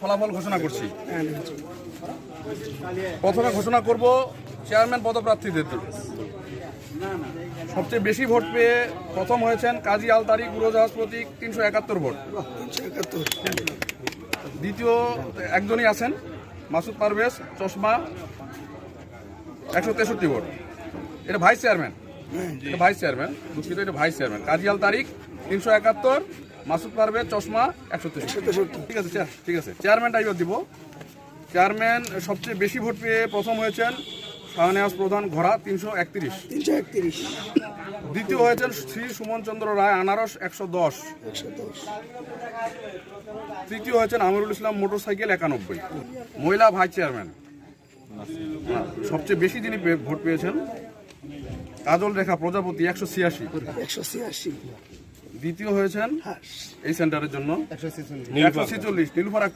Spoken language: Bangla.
ফলাফল ঘোষণা করছি। প্রথমে ঘোষণা করব চেয়ারম্যান পদপ্রার্থীদের সবচেয়ে বেশি ভোট পেয়ে প্রথম হয়েছেন কাজী আল তারিক উড়োজাহাজ প্রতীক তিনশো একাত্তর। ভোট দ্বিতীয় একজনই আছেন মাসুদ পারভেজ চশমা একশো তেষট্টি ভোট। এটা ভাইস চেয়ারম্যান। এটা ভাইস চেয়ারম্যান দুঃখিত এটা ভাইস চেয়ারম্যান। কাজী আল তারিক তিনশো একাত্তর মাসুদ পারবে চশমা একশো তেষট্টি ঠিক আছে ঠিক আছে। চেয়ারম্যানটা এবার দিব। চেয়ারম্যান সবচেয়ে বেশি ভোট পেয়ে প্রথম হয়েছেন শাহনেওয়াজ প্রধান ঘোড়া তিনশো একত্রিশ। তিনশো একত্রিশ। দ্বিতীয় হয়েছেন শ্রী সুমন চন্দ্র রায় আনারস একশো দশ। তৃতীয় হয়েছেন আমিরুল ইসলাম মোটরসাইকেল একানব্বই। মহিলা ভাইস চেয়ারম্যান। সবচেয়ে বেশি যিনি ভোট পেয়েছেন কাজল রেখা প্রজাপতি একশো ছিয়াশি। একশো ছিয়াশি। দ্বিতীয় হয়েছেন এই সেন্টারের জন্য একশো ছেচল্লিশ নীলুফার আক্তার